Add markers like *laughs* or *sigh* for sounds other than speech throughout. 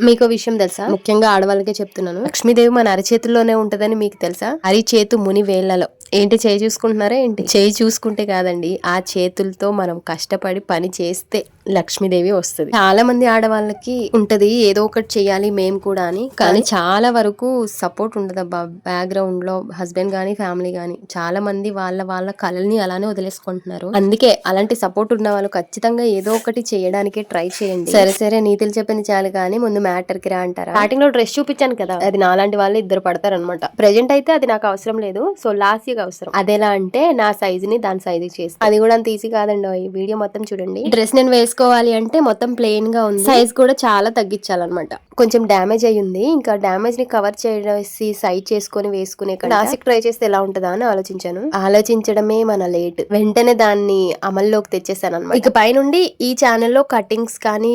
మీకు విషయం తెలుసా? ముఖ్యంగా ఆడవాళ్ళకే చెప్తున్నాను. లక్ష్మీదేవి మన అరచేతుల్లోనే ఉంటదని మీకు తెలుసా? అరిచేతు ముని వేళ్ళలో. ఏంటి చేయి చూసుకుంటున్నారా ఏంటి? చేయి చూసుకుంటే కాదండి ఆ చేతులతో మనం కష్టపడి పని చేస్తే లక్ష్మీదేవి వస్తుంది. చాలా మంది ఆడవాళ్ళకి ఉంటది ఏదో ఒకటి చేయాలి మేము కూడా అని. కానీ చాలా వరకు సపోర్ట్ ఉండదు అబ్బా. బ్యాక్గ్రౌండ్లో హస్బెండ్ గానీ ఫ్యామిలీ గానీ చాలా మంది వాళ్ళ వాళ్ళ కళల్ని అలానే వదిలేసుకుంటున్నారు. అందుకే అలాంటి సపోర్ట్ ఉన్న వాళ్ళు ఖచ్చితంగా ఏదో ఒకటి చేయడానికి ట్రై చేయండి. సరే సరే నీతులు చెప్పింది చాలు కానీ ముందు మ్యాటర్కి రా అంటారా? స్టార్టింగ్లో డ్రెస్ చూపించాను కదా. అది నాలాంటి వాళ్ళు ఇద్దరు పడతారు అనమాట ప్రెజెంట్ అయితే అది నాకు అవసరం లేదు. సో లాస్ట్ ఇయర్ అవసరం. అదెలా అంటే నా సైజ్ని దాని సైజ్ చేసి అది కూడా అంత ఈజీ కాదండి ఈ వీడియో మొత్తం చూడండి. డ్రెస్ నేను వేసుకోవాలి అంటే మొత్తం ప్లెయిన్గా ఉంది. సైజ్ కూడా చాలా తగ్గించాలన్నమాట. కొంచెం డ్యామేజ్ అయి ఉంది ఇంకా డ్యామేజ్ని కవర్ చేసి సైజ్ చేసుకొని వేసుకునే క్లాసిక్ ట్రై చేస్తే ఎలా ఉంటుందా అని ఆలోచించాను. ఆలోచించడమే మన లేట్. వెంటనే దాన్ని అమల్లోకి తెచ్చేసాను అనమాట ఇక పైనుండి ఈ ఛానల్లో కటింగ్స్ కానీ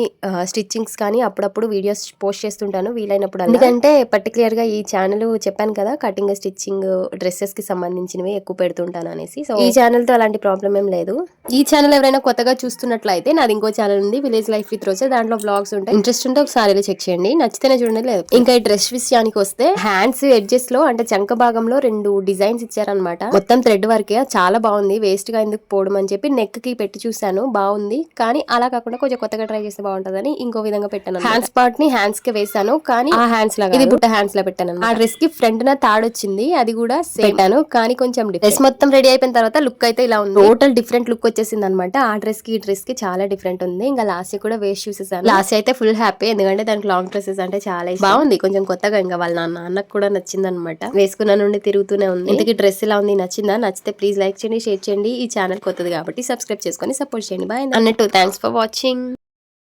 స్టిచ్చింగ్స్ కానీ అప్పుడప్పుడు వీడియోస్ పోస్ట్ చేస్తుంటాను. వీలైనప్పుడు ఎందుకంటే పర్టికులర్గా ఈ ఛానల్ చెప్పాను కదా కటింగ్ స్టిచ్చింగ్ డ్రెస్సెస్కి సంబంధించినవి ఎక్కువ పెడుతుంటాను అనేసి. సో ఈ ఛానల్తో అలాంటి ప్రాబ్లం ఏం లేదు. ఈ ఛానల్ ఎవరైనా కొత్తగా చూస్తున్నట్లయితే నాది ఇంకో ఛానల్ ఉంది విలేజ్ లైఫ్ విత్ రోజే. దాంట్లో బ్లాగ్స్ ఉంటాయి. ఇంట్రెస్ట్ ఉంటే ఒకసారి చెక్ చేయండి. నచ్చితేనే చూడండి లేదు. ఇంకా ఈ డ్రెస్ విషయానికి వస్తే హ్యాండ్స్ ఎడ్జెస్లో అంటే చంక భాగంలో రెండు డిజైన్స్ ఇచ్చారనమాట మొత్తం థ్రెడ్ వర్కే చాలా బాగుంది. వేస్ట్గా ఎందుకు పోవడం అని చెప్పి నెక్కి పెట్టి చూసాను బాగుంది. కానీ అలా కాకుండా కొంచెం కొత్తగా ట్రై చేస్తే బాగుంటదని ఇంకో విధంగా పెట్టాను హ్యాండ్స్ పార్ట్ని హ్యాండ్స్కి వేసాను కానీ ఆ హ్యాండ్స్ లాగా ఇది బుట్ట హ్యాండ్స్లో పెట్టాను ఆ డ్రెస్కి ఫ్రంట్ నా తాడు వచ్చింది అది కూడా పెట్టాను కానీ కొంచెం డ్రెస్ మొత్తం రెడీ అయిపోయిన తర్వాత లుక్ అయితే ఇలా ఉంది. టోటల్ డిఫరెంట్ లుక్ వచ్చేసింది అనమాట ఆ డ్రెస్కి ఈ డ్రెస్కి చాలా డిఫరెంట్ ఉంది. ఇంకా లాస్ట్ కూడా వేస్ట్ చూసేసాను. లాస్ట్ అయితే ఫుల్ హ్యాపీ ఎందుకంటే దానికి లాంగ్ డ్రెస్సెస్ అంటే చాలా ఇష్టం. బాగుంది. కొంచెం కొత్తగా ఇంకా వాళ్ళ నాన్న అన్నకు కూడా నచ్చింది అనమాట వేసుకున్న నుండి తిరుగుతూనే ఉంది. ఇంతకీ *laughs* డ్రెస్ ఇలా ఉంది నచ్చిందా? నచ్చితే ప్లీజ్ లైక్ చేయండి షేర్ చేయండి. ఈ ఛానల్ కొత్తది కాబట్టి సబ్స్క్రైబ్ చేసుకొని సపోర్ట్ చేయండి. బాయ్ అన్నట్టు థ్యాంక్స్ ఫర్ వాచింగ్